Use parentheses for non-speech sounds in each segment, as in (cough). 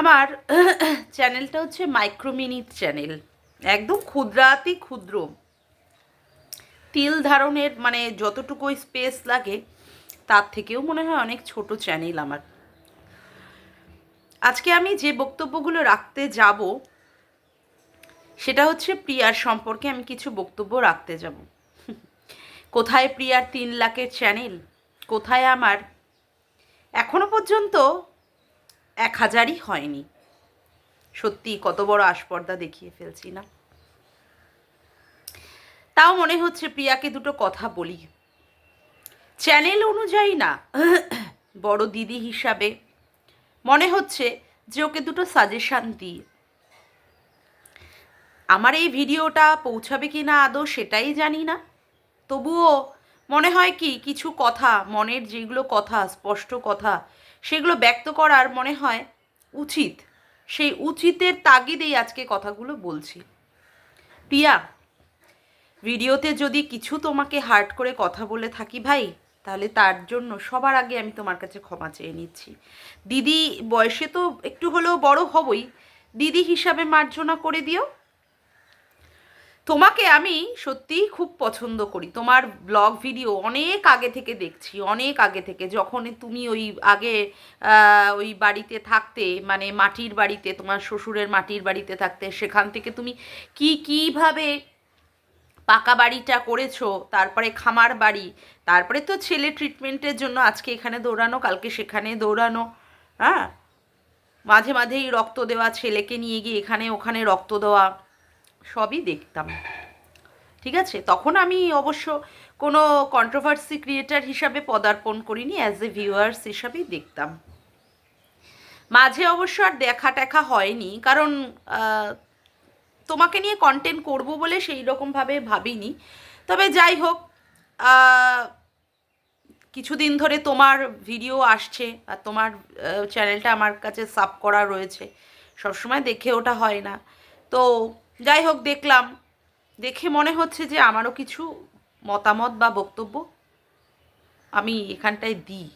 আমার (coughs) চ্যানেলটা হচ্ছে মাইক্রোমিনিট চ্যানেল একদম ক্ষুদ্রাতি ক্ষুদ্র। তিল ধারণের মানে যতটুকু স্পেস লাগে, তার থেকেও মনে হয় অনেক ছোট চ্যানেল আমার। আজকে আমি যে বক্তব্যগুলো রাখতে যাব, সেটা হচ্ছে প্রিয়ার সম্পর্কে আমি কিছু বক্তব্য রাখতে যাব। (laughs) কোথায় প্রিয়ার তিন লাখের চ্যানেল কোথায় আমার? এখনও পর্যন্ত এক হাজারই হয়নি। সত্যি কত বড় আস্পর্দা দেখিয়ে ফেলছি না। তাও মনে হচ্ছে প্রিয়াকে দুটো কথা বলি। চ্যানেল অনুযায়ী না, বড় দিদি হিসাবে মনে হচ্ছে যে ওকে দুটো সাজেশান দিই আমার এই ভিডিওটা পৌঁছাবে কি না আদৌ সেটাই জানি না। তবুও মনে হয় কি, কিছু কথা, মনের যেগুলো কথা, স্পষ্ট কথা সেগুলো ব্যক্ত করার মনে হয় উচিত। সেই উচিতের তাগিদেই আজকে কথাগুলো বলছি। প্রিয়া, ভিডিওতে যদি কিছু তোমাকে হার্ট করে কথা বলে থাকি ভাই, তাহলে তার জন্য সবার আগে আমি তোমার কাছে ক্ষমা চেয়ে নিচ্ছি। দিদি বয়সে তো একটু হলেও বড় হবই। দিদি হিসাবে মার্জনা করে দিও। তোমাকে আমি সত্যিই খুব পছন্দ করি। তোমার ব্লগ ভিডিও অনেক আগে থেকে দেখছি, অনেক আগে থেকে। যখন তুমি ওই আগে ওই বাড়িতে থাকতে মানে মাটির বাড়িতে, তোমার শ্বশুরের মাটির বাড়িতে থাকতে, সেখান থেকে তুমি কি, কীভাবে পাকা বাড়িটা করেছ, তারপরে খামার বাড়ি, তারপরে তো ছেলে ট্রিটমেন্টের জন্য আজকে এখানে দৌড়ানো, কালকে সেখানে দৌড়ানো হ্যাঁ? মাঝে মাঝেই রক্ত দেওয়া, ছেলেকে নিয়ে গিয়ে এখানে ওখানে রক্ত দেওয়া। সবই দেখতাম। ঠিক আছে? তখন আমি অবশ্য কোনো কন্ট্রোভার্সি ক্রিয়েটার হিসাবে পদার্পণ করিনি অ্যাজ এ ভিউয়ার্স হিসাবেই দেখতাম। মাঝে অবশ্য আর দেখা টেখা হয়নি, কারণ তোমাকে নিয়ে কন্টেন্ট করব বলে সেই রকমভাবে ভাবিনি। তবে যাই হোক কিছুদিন ধরে তোমার ভিডিও আসছে, আর তোমার চ্যানেলটা আমার কাছে সাব করা রয়েছে। সবসময় দেখে ওটা হয় না। তো যাই হোক, দেখলাম। দেখে মনে হচ্ছে যে আমারও কিছু মতামত বা বক্তব্য আমি এখানটায় দিই।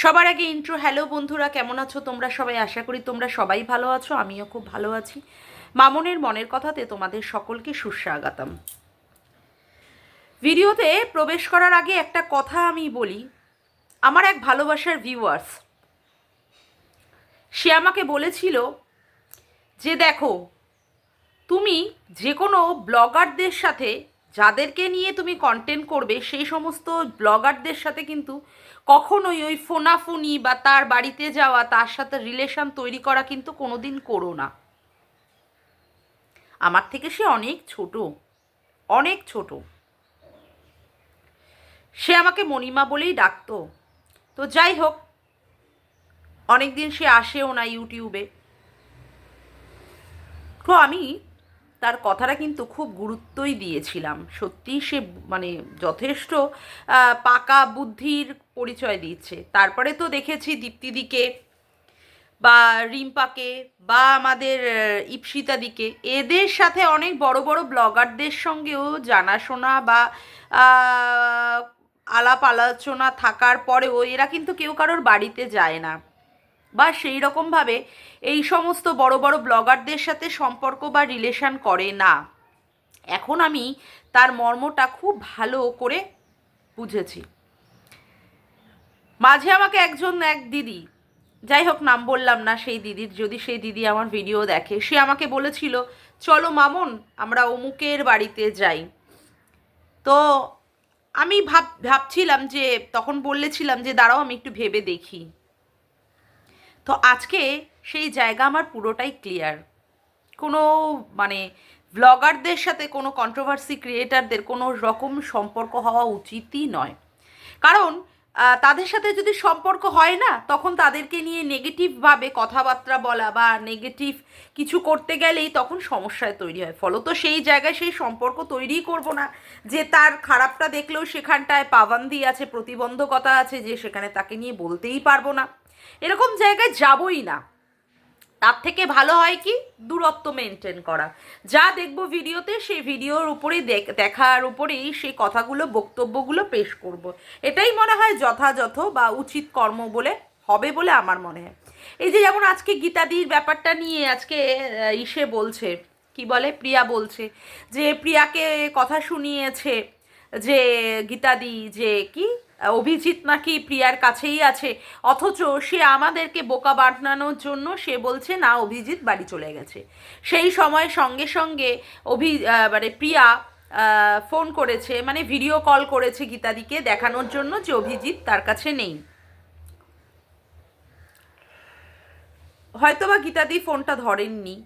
সবার আগে ইন্ট্রো হ্যালো বন্ধুরা, কেমন আছো? তোমরা সবাই আশা করি তোমরা সবাই ভালো আছো, আমিও খুব ভালো আছি। মামনের মনের কথাতে তোমাদের সকলকে সুস্বাগতম। ভিডিওতে প্রবেশ করার আগে একটা কথা আমি বলি। আমার এক ভালোবাসার ভিউয়ার্স সে আমাকে বলেছিল যে, দেখো তুমি যে কোনো ব্লগারদের সাথে, যাদেরকে নিয়ে তুমি কন্টেন্ট করবে, সেই সমস্ত ব্লগারদের সাথে কিন্তু কখনোই ওই ফোনাফুনি বা তার বাড়িতে যাওয়া, তার সাথে রিলেশন তৈরি করা কিন্তু কোনো দিন করো না। আমার থেকে সে অনেক ছোট অনেক ছোট। সে আমাকে মণিমা বলেই ডাকতো। তো যাই হোক অনেক দিন সে আসেও না ইউটিউবে। তো আমি তার কথাটা কিন্তু খুব গুরুত্বই দিয়েছিলাম। সত্যি সে মানে যথেষ্ট পাকা বুদ্ধির পরিচয় দিচ্ছে তারপরে তো দেখেছি দীপ্তিদিকে বা রিম্পাকে বা আমাদের ইপসিতাদিকে। এদের সাথে অনেক বড় বড় ব্লগারদের সঙ্গেও জানাশোনা বা আলাপ আলোচনা থাকার পরেও এরা কিন্তু কেউ কারোর বাড়িতে যায় না। বা সেই রকমভাবে এই সমস্ত বড় বড় ব্লগারদের সাথে সম্পর্ক বা রিলেশন করে না। এখন আমি তার মর্মটা খুব ভালো করে বুঝেছি। মাঝে আমাকে একজন, এক দিদি, যাই হোক নাম বললাম না সেই দিদির, যদি সেই দিদি আমার ভিডিও দেখে, সে আমাকে বলেছিল, চলো মামন, আমরা অমুকের বাড়িতে যাই। তো আমি ভাব, ভাবছিলাম যে, তখন বলেছিলাম যে, দাঁড়াও, আমি একটু ভেবে দেখি। তো আজকে সেই জায়গা আমার পুরোটাই ক্লিয়ার কোনো মানে ব্লগারদের সাথে, কোনো কন্ট্রোভার্সি ক্রিয়েটারদের কোনো রকম সম্পর্ক হওয়া উচিতই নয়। কারণ তাদের সাথে যদি সম্পর্ক হয় না, তখন তাদেরকে নিয়ে নেগেটিভভাবে কথাবার্তা বলা বা নেগেটিভ কিছু করতে গেলেই তখন সমস্যায় তৈরি হয়। ফলত সেই জায়গায় সেই সম্পর্ক তৈরিই করব না, যে তার খারাপটা দেখলেও সেখানটায় পাবান্দি আছে, প্রতিবন্ধকতা আছে, যে সেখানে তাকে নিয়ে বলতেই পারব না। এরকম জায়গায় যাবই না। তার থেকে ভালো হয় কি? দূরত্ব মেনটেন করা। যা দেখব ভিডিওতে, সেই ভিডিওর উপরেই দেখ- দেখার উপরেই সেই কথাগুলো, বক্তব্যগুলো পেশ করব। এটাই মনে হয় যথাযথ বা উচিত কর্ম বলে, হবে বলে আমার মনে হয়। এই যে যেমন আজকে গীতাদির ব্যাপারটা নিয়ে আজকে ইসে বলছে, কি বলে? প্রিয়া বলছে যে, প্রিয়াকে কথা শুনিয়েছে যে, গীতাদি যে কি? অভিজিৎ নাকি প্রিয়ার কাছেই আছে। অথচ সে আমাদেরকে বোকা বানানোর জন্য সে বলছে, না, অভিজিৎ বাড়ি চলে গেছে। সেই সময় সঙ্গে সঙ্গে অভি মানে প্রিয়া ফোন করেছে মানে ভিডিও কল করেছে গীতাদিকে দেখানোর জন্য যে অভিজিৎ তার কাছে নেই। হয়তো বা গীতাদি ফোনটা ধরেননি,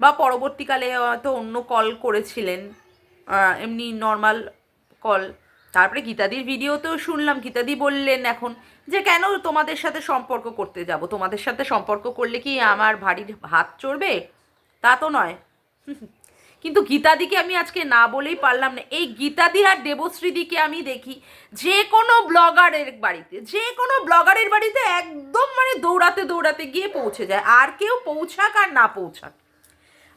বা পরবর্তীকালে হয়তো অন্য কল করেছিলেন এমনি নর্মাল কল। তারপরে গীতাদির ভিডিওতেও শুনলাম, গীতাদি বললেন এখন যে কেন তোমাদের সাথে সম্পর্ক করতে যাব? তোমাদের সাথে সম্পর্ক করলে কি আমার ভারীর হাত চড়বে? তা তো নয়। (laughs) কিন্তু গীতাদিকে আমি আজকে না বলেই পারলাম না। এই গীতাদি আর দেবশ্রীদিকে আমি দেখি যে কোনো ব্লগারের বাড়িতে, যে কোনো ব্লগারের বাড়িতে একদম মানে দৌড়াতে দৌড়াতে গিয়ে পৌঁছে যায়। আর কেউ পৌঁছাক আর না পৌঁছাক।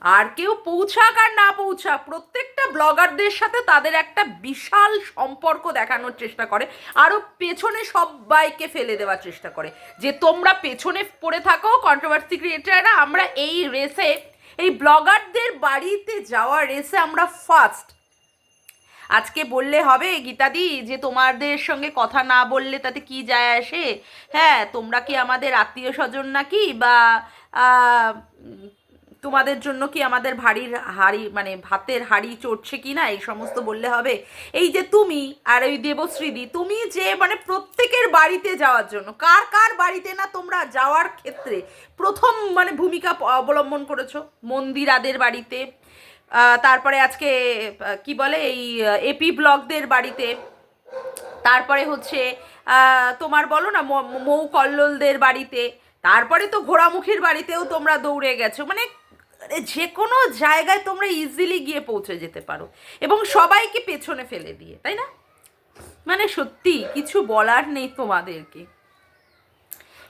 আর কেউ পৌঁছাক আর না পৌঁছাক, প্রত্যেকটা ব্লগারদের সাথে তাদের একটা বিশাল সম্পর্ক দেখানোর চেষ্টা করে আরও পেছনে সবাইকে ফেলে দেওয়ার চেষ্টা করে। যে তোমরা পেছনে পড়ে থাকো কন্ট্রোভার্সি ক্রিয়েটাররা আমরা এই রেসে এই ব্লগারদের বাড়িতে যাওয়ার রেসে আমরা ফার্স্ট আজকে বললে হবে, গীতাদি, যে তোমাদের সঙ্গে কথা না বললে তাতে কি যায় আসে? হ্যাঁ তোমরা কি আমাদের আত্মীয় স্বজন নাকি? বা তোমাদের জন্য কি আমাদের ভারীর হাড়ি মানে ভাতের হাড়ি চড়ছে কি না এই সমস্ত বললে হবে। এই যে তুমি আর ওই দেবশ্রীদি, তুমি যে মানে প্রত্যেকের বাড়িতে যাওয়ার জন্য, কার কার বাড়িতে না তোমরা যাওয়ার ক্ষেত্রে প্রথম মানে ভূমিকা অবলম্বন করেছ? মন্দিরাদের বাড়িতে তারপরে আজকে কি বলে এই এপি ব্লকদের বাড়িতে, তারপরে হচ্ছে তোমার বলো না, ম- কল্লোলদের বাড়িতে, তারপরে তো ঘোড়ামুখীর বাড়িতেও তোমরা দৌড়ে গেছো। মানে যে কোনো জায়গায় তোমরা ইজিলি গিয়ে পৌঁছে যেতে পারো। এবং সবাইকে পেছনে ফেলে দিয়ে, তাই না? মানে সত্যি, কিছু বলার নেই তোমাদেরকে।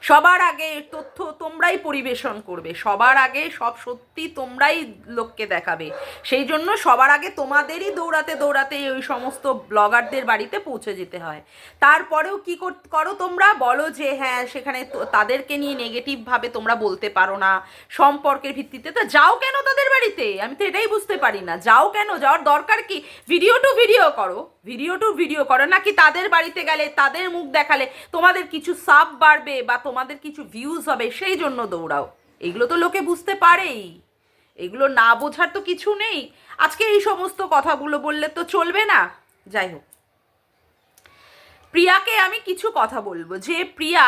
সবার আগে তথ্য তোমরাই পরিবেশন করবে, সবার আগে সব সত্যি তোমরাই লোককে দেখাবে। সেই জন্য সবার আগে তোমাদেরই দৌড়াতে দৌড়াতে ওই সমস্ত ব্লগারদের বাড়িতে পৌঁছে যেতে হয়। তারপরেও কি করো তোমরা? বলো যে হ্যাঁ সেখানে তাদেরকে নিয়ে নেগেটিভভাবে তোমরা বলতে পারো না। সম্পর্কের ভিত্তিতে তো যাও কেন তাদের বাড়িতে? আমি তো এটাই বুঝতে পারি না। যাও কেন? যাওয়ার দরকার কি? ভিডিও টু ভিডিও করো। ভিডিও টু ভিডিও করো। নাকি তাদের বাড়িতে গেলে, তাদের মুখ দেখালে তোমাদের কিছু সাব বাড়বে বা তোমাদের কিছু ভিউজ হবে, সেই জন্য দৌড়াও। এগুলো তো লোকে বুঝতে পারেই। এগুলো না বোঝার তো কিছু নেই। আজকে এই সমস্ত কথাগুলো বললে তো চলবে না। যাই হোক। প্রিয়াকে আমি কিছু কথা বলব। যে প্রিয়া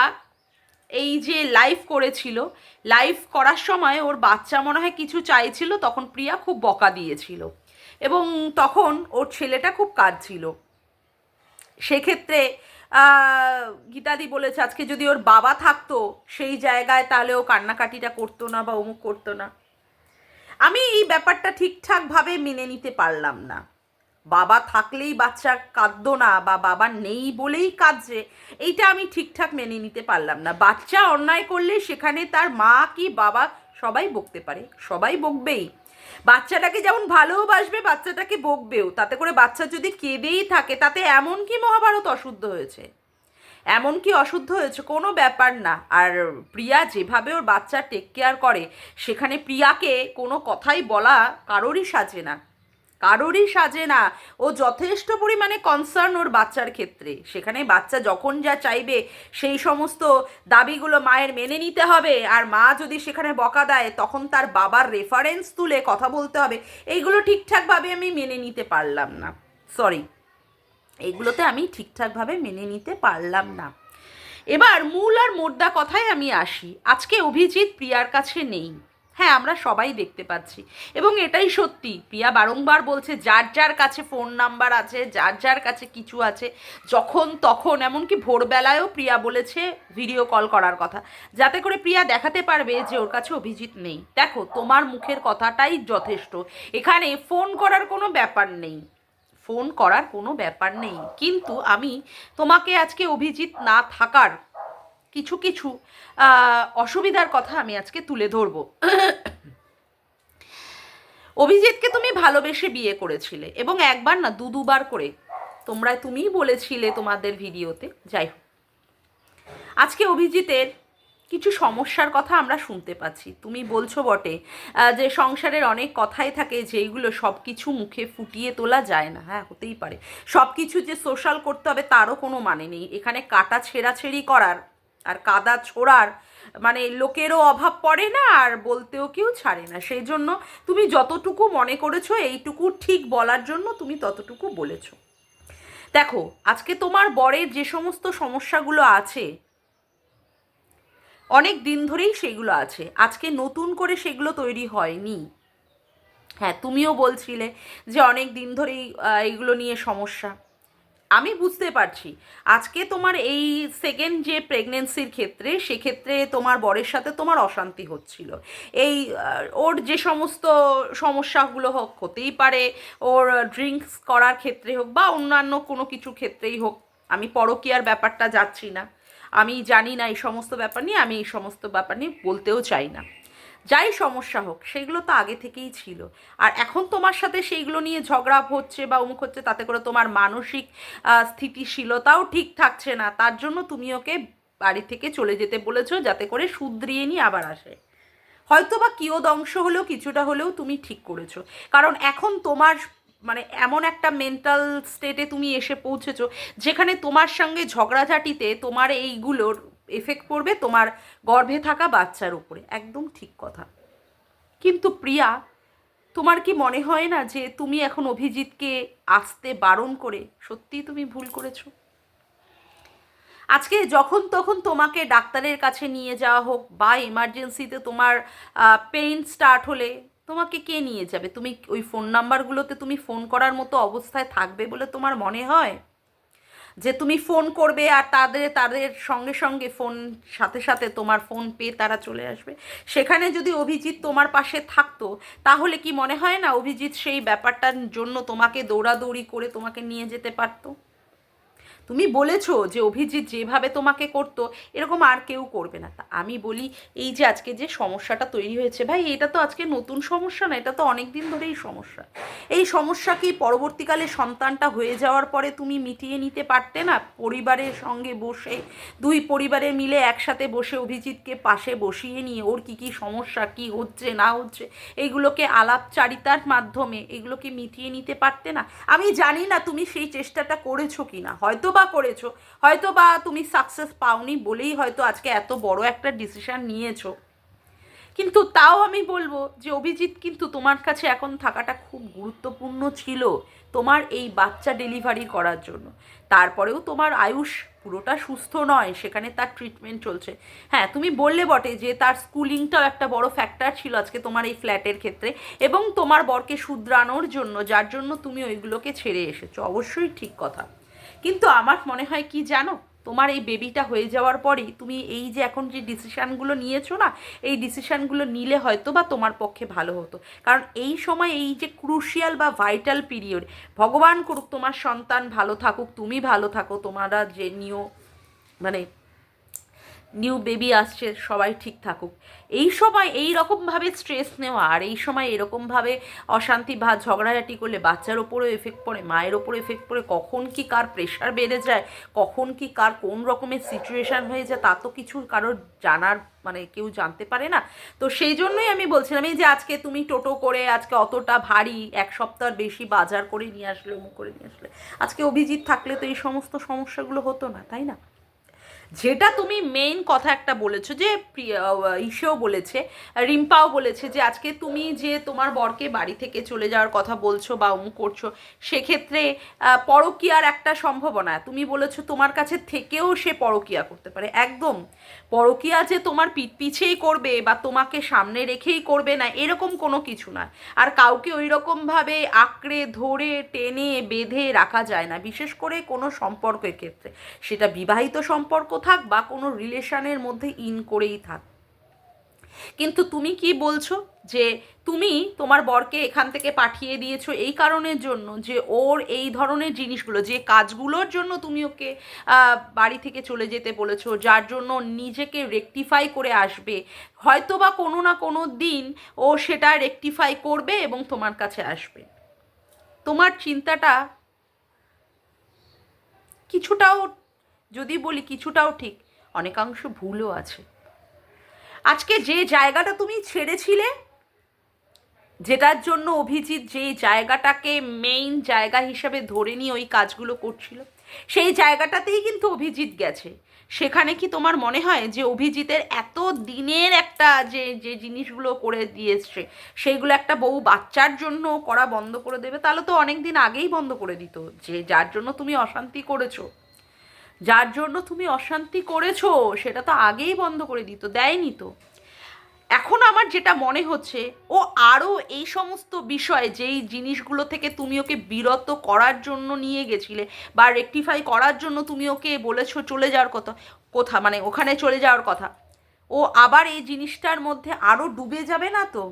এই যে লাইভ করেছিল লাইভ করার সময় ওর বাচ্চা মনে হয় কিছু চাইছিল, তখন প্রিয়া খুব বকা দিয়েছিল। এবং তখন ওর ছেলেটা খুব কাঁদছিল। সেক্ষেত্রে গীতাদি বলেছে, আজকে যদি ওর বাবা থাকতো, সেই জায়গায় তাহলে ও কান্নাকাটিটা করতো না বা অমুক করতো না। আমি এই ব্যাপারটা ঠিকঠাকভাবে মেনে নিতে পারলাম না। বাবা থাকলেই বাচ্চা কাঁদতো না বা বাবা নেই বলেই কাঁদছে, এইটা আমি ঠিকঠাক মেনে নিতে পারলাম না। বাচ্চা অন্যায় করলে সেখানে তার মা কি বাবা সবাই বকতে পারে? সবাই বকবেই। বাচ্চাটাকে যেমন ভালোবাসবে, বাচ্চাটাকে বকবেও। তাতে করে বাচ্চা যদি কেঁদেই থাকে, তাতে এমন কি মহাভারত অশুদ্ধ হয়েছে। এমন কি অশুদ্ধ হয়েছে, কোনো ব্যাপার না। আর প্রিয়া যেভাবে ওর বাচ্চা টেক কেয়ার করে, সেখানে প্রিয়াকে কোনো কথাই বলা কারোরই সাজে না। কারোরই সাজে না। ও যথেষ্ট পরিমাণে কনসার্ন ওর বাচ্চার ক্ষেত্রে। সেখানে বাচ্চা যখন যা চাইবে, সেই সমস্ত দাবিগুলো মায়ের মেনে নিতে হবে। আর মা যদি সেখানে বকা দেয়, তখন তার বাবার রেফারেন্স তুলে কথা বলতে হবে। এইগুলো ঠিকঠাকভাবে আমি মেনে নিতে পারলাম না। সরি এগুলোতে আমি ঠিকঠাকভাবে মেনে নিতে পারলাম না। এবার মূল আর মোদ্দা কথায় আমি আসি। আজকে অভিজিৎ প্রিয়ার কাছে নেই। হ্যাঁ আমরা সবাই দেখতে পাচ্ছি। এবং এটাই সত্যি, প্রিয়া বারংবার বলছে, যার যার কাছে ফোন নাম্বার আছে, যার যার কাছে কিছু আছে, যখন তখন, এমনকি ভোরবেলায়ও প্রিয়া বলেছে ভিডিও কল করার কথা। যাতে করে প্রিয়া দেখাতে পারবে যে ওর কাছে অভিজিৎ নেই। দেখো, তোমার মুখের কথাটাই যথেষ্ট। এখানে ফোন করার কোনো ব্যাপার নেই। ফোন করার কোনো ব্যাপার নেই। কিন্তু আমি তোমাকে আজকে অভিজিৎ না থাকার কিছু কিছু অসুবিধার কথা আমি আজকে তুলে ধরবো। অভিজিৎকে তুমি ভালোবেসে বিয়ে করেছিলে এবং একবার না দু দুবার করে তোমরা তুমিই বলেছিলে তোমাদের ভিডিওতে, যাই হোক। আজকে অভিজিতের কিছু সমস্যার কথা আমরা শুনতে পাচ্ছি। তুমি বলছো বটে যে সংসারের অনেক কথাই থাকে যেইগুলো সব কিছু মুখে ফুটিয়ে তোলা যায় না। হ্যাঁ হতেই পারে। সব কিছু যে সোশ্যাল করতে হবে তারও কোনো মানে নেই। এখানে কাটা ছেঁড়াছেড়ি করার আর কাদা ছোড়ার মানে লোকেরও অভাব পড়ে না আর বলতেও কেউ ছাড়ে না। সেই জন্য তুমি যতটুকু মনে করেছ এইটুকু ঠিক বলার জন্য তুমি ততটুকু বলেছ। দেখো আজকে তোমার বরের যে সমস্ত সমস্যাগুলো আছে অনেক দিন ধরেই সেগুলো আছে। আজকে নতুন করে সেগুলো তৈরি হয়নি। হ্যাঁ তুমিও বলছিলে যে অনেক দিন ধরেই আহ, এইগুলো নিয়ে সমস্যা। আমি বুঝতে পারছি। আজকে তোমার এই সেকেন্ড যে প্রেগনেন্সির ক্ষেত্রে, সেক্ষেত্রে তোমার বরের সাথে তোমার অশান্তি হচ্ছিল। এই ওর যে সমস্ত সমস্যাগুলো হোক, হতেই পারে, ওর ড্রিঙ্কস করার ক্ষেত্রে হোক বা অন্যান্য কোনো কিছু ক্ষেত্রেই হোক, আমি পরকীয়ার ব্যাপারটা যাচ্ছি না। আমি জানি না এই সমস্ত ব্যাপার নিয়ে, আমি এই সমস্ত ব্যাপার নিয়ে বলতেও চাই না। যাই সমস্যা হোক সেগুলো তো আগে থেকেই ছিল। আর এখন তোমার সাথে সেইগুলো নিয়ে ঝগড়া হচ্ছে বা অমুক হচ্ছে, তাতে করে তোমার মানসিক স্থিতিশীলতাও ঠিক থাকছে না। তার জন্য তুমি ওকে বাড়ি থেকে চলে যেতে বলেছ, যাতে করে শুধরিয়ে নিয়ে আবার আসে। হয়তো বা কিয়দংশ হলেও, কিছুটা হলেও তুমি ঠিক করেছ। কারণ এখন তোমার মানে এমন একটা মেন্টাল স্টেটে তুমি এসে পৌঁছেছো, যেখানে তোমার সঙ্গে ঝগড়াঝাটিতে তোমার এইগুলোর এফেক্ট পড়বে তোমার গর্ভে থাকা বাচ্চার উপরে। একদম ঠিক কথা। কিন্তু প্রিয়া, তোমার কি মনে হয় না যে তুমি এখন অভিজিৎকে আসতে বারণ করে সত্যিই তুমি ভুল করেছ? আজকে যখন তখন তোমাকে ডাক্তারের কাছে নিয়ে যাওয়া হোক বা এমার্জেন্সিতে তোমার পেইন স্টার্ট হলে তোমাকে কে নিয়ে যাবে? তুমি ওই ফোন নাম্বারগুলোতে তুমি ফোন করার মতো অবস্থায় থাকবে বলে তোমার মনে হয়? যে তুমি ফোন করবে আর তাদের তাদের সঙ্গে সঙ্গে ফোন, সাথে সাথে তোমার ফোন পেয়ে তারা চলে আসবে। সেখানে যদি অভিজিৎ তোমার পাশে থাকতো, তাহলে কি মনে হয় না অভিজিৎ সেই ব্যাপারটার জন্য তোমাকে দৌড়াদৌড়ি করে তোমাকে নিয়ে যেতে পারতো? তুমি বলেছ যে অভিজিৎ যেভাবে তোমাকে করতো, এরকম আর কেউ করবে না। তা আমি বলি, এই যে আজকে যে সমস্যাটা তৈরি হয়েছে, ভাই, এটা তো আজকে নতুন সমস্যা না, এটা তো অনেক দিন ধরেই সমস্যা। এই সমস্যা কি পরবর্তীকালে সন্তানটা হয়ে যাওয়ার পরে তুমি মিটিয়ে নিতে পারতে না? পরিবারের সঙ্গে বসে, দুই পরিবারে মিলে একসাথে বসে অভিজিৎকে পাশে বসিয়ে নিয়ে ওর কি কি সমস্যা, কি হচ্ছে, না হচ্ছে, এইগুলোকে আলাপচারিতার মাধ্যমে, এগুলোকে মিটিয়ে নিতে পারতে না? আমি জানি না তুমি সেই চেষ্টাটা করেছ কি না হয়তো করেছ? হয়তো বা তুমি সাকসেস পাওনি বলেই হয়তো আজকে এত বড় একটা ডিসিশন নিয়েছো। কিন্তু তাও আমি বলব যে অভিজিৎ কিন্তু তোমার কাছে এখন থাকাটা খুব গুরুত্বপূর্ণ ছিল তোমার এই বাচ্চা ডেলিভারি করার জন্য। তারপরেও তোমার আয়ুষ পুরোটা সুস্থ নয়, সেখানে তার ট্রিটমেন্ট চলছে। হ্যাঁ তুমি বললে বটে যে তার স্কুলিংটাও একটা বড় ফ্যাক্টর ছিল আজকে তোমার এই ফ্ল্যাটের ক্ষেত্রে এবং তোমার বরকে শুধরানোর জন্য, যার জন্য তুমি ওইগুলোকে ছেড়ে এসেছ। অবশ্যই ঠিক কথা। কিন্তু আমার মনে হয় কি জানো? তোমার এই বেবিটা হয়ে যাওয়ার পরে তুমি এই যে এখন যে ডিসিশানগুলো নিয়েছো না, এই ডিসিশানগুলো নিলে হয়তো বা তোমার পক্ষে ভালো হতো। কারণ এই সময় এই যে ক্রুশিয়াল বা ভাইটাল পিরিয়ড ভগবান করুক তোমার সন্তান ভালো থাকুক, তুমি ভালো থাকো, তোমারা যে নিও মানে নিউ বেবি আসছে, সবাই ঠিক থাকুক। এই সময় এই রকমভাবে স্ট্রেস নেওয়া আর এই সময় এরকমভাবে অশান্তি বা ঝগড়াঝাটি করলে বাচ্চার ওপরেও এফেক্ট পড়ে, মায়ের ওপরে এফেক্ট পড়ে, কখন কি কার প্রেশার বেড়ে যায়, কখন কি কার কোন রকমের সিচুয়েশান হয়ে যায়, তা তো কিছু কারোর জানার মানে কেউ জানতে পারে না। তো সেই জন্যই আমি বলছিলাম, এই যে আজকে তুমি টোটো করে, আজকে অতটা ভারী, এক সপ্তাহ বেশি বাজার করে নিয়ে আসলে, অমুক করে নিয়ে আসলে। আজকে অভিজিৎ থাকলে তো এই সমস্ত সমস্যাগুলো হতো না, তাই না? যেটা তুমি মেইন কথা একটা বলেছ যে ইসেও বলেছে, রিম্পাও বলেছে যে আজকে তুমি যে তোমার বরকে বাড়ি থেকে চলে যাওয়ার কথা বলছো বা অমুক করছ, সেক্ষেত্রে পরকীয়ার একটা সম্ভাবনা। তুমি বলেছ তোমার কাছে থেকেও সে পরকীয়া করতে পারে। একদম। পরকীয়া যে তোমার পিঠ পিছেই করবে বা তোমাকে সামনে রেখেই করবে না, এরকম কোনো কিছু না। আর কাউকে ওই রকমভাবে আঁকড়ে, ধরে, টেনে, বেঁধে রাখা যায় না, বিশেষ করে কোনো সম্পর্কের ক্ষেত্রে। সেটা বিবাহিত সম্পর্ক থাক বা কোনো রিলেশনের মধ্যে ইন করেই থাক। কিন্তু তুমি কি বলছো যে তুমি তোমার বরকে এখান থেকে পাঠিয়ে দিয়েছ এই কারণের জন্য যে ওর এই ধরনের জিনিসগুলো, যে কাজগুলোর জন্য তুমি ওকে বাড়ি থেকে চলে যেতে বলেছ, যার জন্য নিজেকে রেকটিফাই করে আসবে হয়তো বা কোনো না কোনো দিন ও সেটা রেকটিফাই করবে এবং তোমার কাছে আসবে। তোমার চিন্তাটা কিছুটাও যদি বলি কিছুটাও ঠিক, অনেকাংশ ভুলও আছে। আজকে যে জায়গাটা তুমি ছেড়েছিলে, যেটার জন্য অভিজিৎ যেই জায়গাটাকে মেইন জায়গা হিসেবে ধরে নিয়ে ওই কাজগুলো করছিল, সেই জায়গাটাতেই কিন্তু অভিজিৎ গেছে। সেখানে কি তোমার মনে হয় যে অভিজিতের এত দিনের একটা যে যে জিনিসগুলো করে দিয়ে দিয়েছে সেইগুলো একটা বউ বাচ্চার জন্য করা বন্ধ করে দেবে? তাহলে তো অনেক দিন আগেই বন্ধ করে দিত যে, যার জন্য তুমি অশান্তি করেছ। যার জন্য তুমি অশান্তি করেছ, সেটা তো আগেই বন্ধ করে দিত, দেয়নি তো। এখন আমার যেটা মনে হচ্ছে, ও আরও এই সমস্ত বিষয়ে যেই জিনিসগুলো থেকে তুমি ওকে বিরত করার জন্য নিয়ে গেছিলে বা রেকটিফাই করার জন্য তুমি ওকে বলেছ চলে যাওয়ার কথা, কোথা মানে ওখানে চলে যাওয়ার কথা, ও আবার এই জিনিসটার মধ্যে আরও ডুবে যাবে না তো?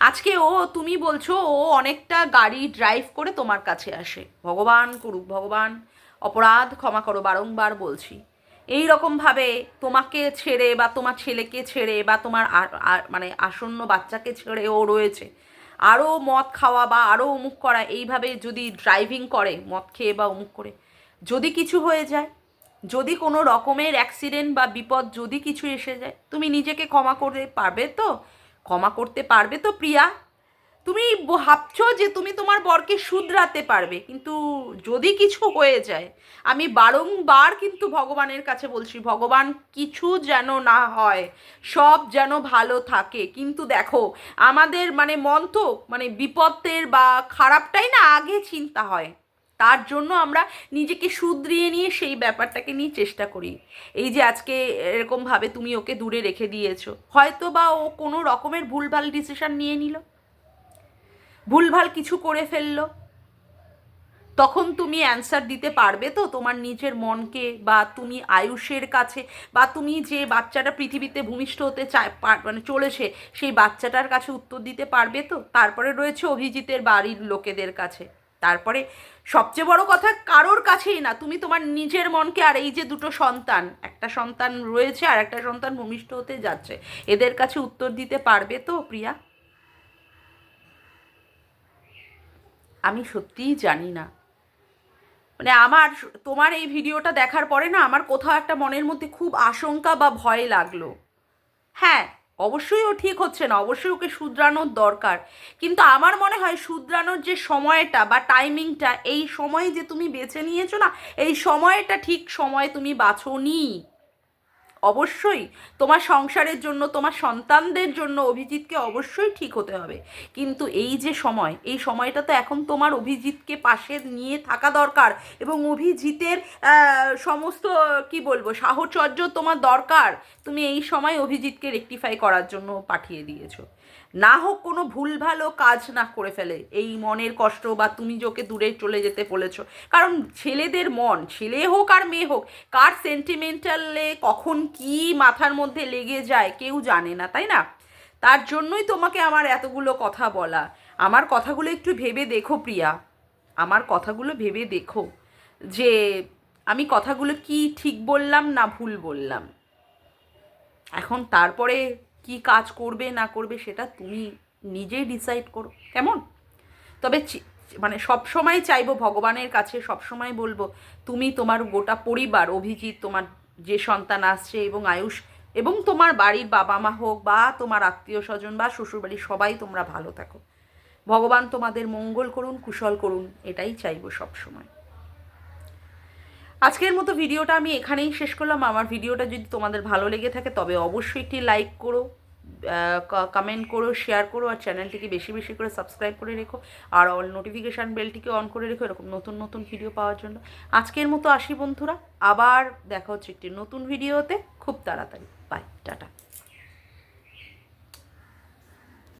আজকে ও, তুমি বলছো ও অনেকটা গাড়ি ড্রাইভ করে তোমার কাছে আসে। ভগবান করুক, ভগবান অপরাধ ক্ষমা করো বারংবার বলছি। এই রকমভাবে তোমাকে ছেড়ে বা তোমার ছেলেকে ছেড়ে বা তোমার মানে আসন্ন বাচ্চাকে ছেড়ে ও রয়েছে। আরও মদ খাওয়া বা আরও অমুক করা, এইভাবে যদি ড্রাইভিং করে, মদ খেয়ে বা অমুক করে, যদি কিছু হয়ে যায়, যদি কোনো রকমের অ্যাক্সিডেন্ট বা বিপদ যদি কিছু এসে যায়, তুমি নিজেকে ক্ষমা করতে পারবে তো? ক্ষমা করতে পারবে তো প্রিয়া? তুমি ভাবছ যে তুমি তোমার বরকে শুধরাতে পারবে, কিন্তু যদি কিছু হয়ে যায়, আমি বারংবার কিন্তু ভগবানের কাছে বলছি, ভগবান কিছু যেন না হয়, সব যেন ভালো থাকে। কিন্তু দেখো, আমাদের মানে মন তো মানে বিপদের বা খারাপটাই না আগে চিন্তা হয়। তার জন্য আমরা নিজেকে শুধরিয়ে নিয়ে সেই ব্যাপারটাকে নিয়ে চেষ্টা করি। এই যে আজকে এরকমভাবে তুমি ওকে দূরে রেখে দিয়েছ হয়তো বা ও কোনো রকমের ভুলভাল ডিসিশন নিয়ে নিল। ভুলভাল কিছু করে ফেলল। তখন তুমি অ্যান্সার দিতে পারবে তো তোমার নিজের মনকে বা তুমি আয়ুষের কাছে বা তুমি যে বাচ্চাটা পৃথিবীতে ভূমিষ্ঠ হতে চায় মানে চলেছে, সেই বাচ্চাটার কাছে উত্তর দিতে পারবে তো? তারপরে রয়েছে অভিজিতের বাড়ির লোকেদের কাছে। তারপরে সবচেয়ে বড় কথা, কারোর কাছেই না, তুমি তোমার নিজের মনকে আর এই যে দুটো সন্তান, একটা সন্তান রয়েছে আর একটা সন্তান ভূমিষ্ঠ হতে যাচ্ছে, এদের কাছে উত্তর দিতে পারবে তো প্রিয়া? আমি সত্যিই জানি না। মানে আমার তোমার এই ভিডিওটা দেখার পরে না আমার কোথাও একটা মনের মধ্যে খুব আশঙ্কা বা ভয় লাগল। হ্যাঁ অবশ্যই ও ঠিক হচ্ছে না, অবশ্যই ওকে শুধরানোর দরকার। কিন্তু আমার মনে হয় শুধরানোর যে সময়টা বা টাইমিংটা এই সময় যে তুমি বেছে নিয়েছো না, এই সময়টা ঠিক সময় তুমি বাছোনি। অবশ্যই তোমার সংসারের জন্য, তোমার সন্তানদের জন্য অভিজিৎকে অবশ্যই ঠিক হতে হবে। কিন্তু এই যে সময়, এই সময়টা তো এখন তোমার অভিজিৎকে পাশে নিয়ে থাকা দরকার এবং অভিজিতের সমস্ত, কি বলব, সাহচর্য তোমার দরকার। তুমি এই সময় অভিজিৎকে রেক্টিফাই করার জন্য পাঠিয়ে দিয়েছ। না হোক কোনো ভুল ভালো কাজ না করে ফেলে। এই মনের কষ্ট বা তুমি যোকে দূরে চলে যেতে বলেছ। কারণ ছেলেদের মন, ছেলে হোক আর মেয়ে হোক, কার সেন্টিমেন্টালে কখন কি মাথার মধ্যে লেগে যায় কেউ জানে না, তাই না? তার জন্যই তোমাকে আমার এতগুলো কথা বলা। আমার কথাগুলো একটু ভেবে দেখো প্রিয়া। আমার কথাগুলো ভেবে দেখো যে আমি কথাগুলো কি ঠিক বললাম না ভুল বললাম। এখন তারপরে কি কাজ করবে, না করবে, সেটা তুমি নিজেই ডিসাইড করো। কেমন? তবে মানে সব সময় চাইব ভগবানের কাছে, সব সময় বলব, তুমি তোমার গোটা পরিবার, অভিজিৎ, তোমার যে সন্তান আসছে এবং আয়ুষ এবং তোমার বাড়ির বাবা মা হোক বা তোমার আত্মীয় স্বজন বা শ্বশুরবাড়ির সবাই তোমরা ভালো থাকো। ভগবান তোমাদের মঙ্গল করুন, কুশল করুন, এটাই চাইব সব সময়। আজকের মতো ভিডিওটা আমি এখানেই শেষ করলাম। আমার ভিডিওটা যদি তোমাদের ভালো লেগে থাকে, তবে অবশ্যই একটি লাইক করো কমেন্ট করো শেয়ার করো, আর চ্যানেলটিকে বেশি বেশি করে সাবস্ক্রাইব করে রেখো, আর অল নোটিফিকেশান বেলটিকে অন করে রেখো এরকম নতুন নতুন ভিডিও পাওয়ার জন্য। আজকের মতো আসি বন্ধুরা, আবার দেখা হচ্ছে একটি নতুন ভিডিওতে খুব তাড়াতাড়ি। বাই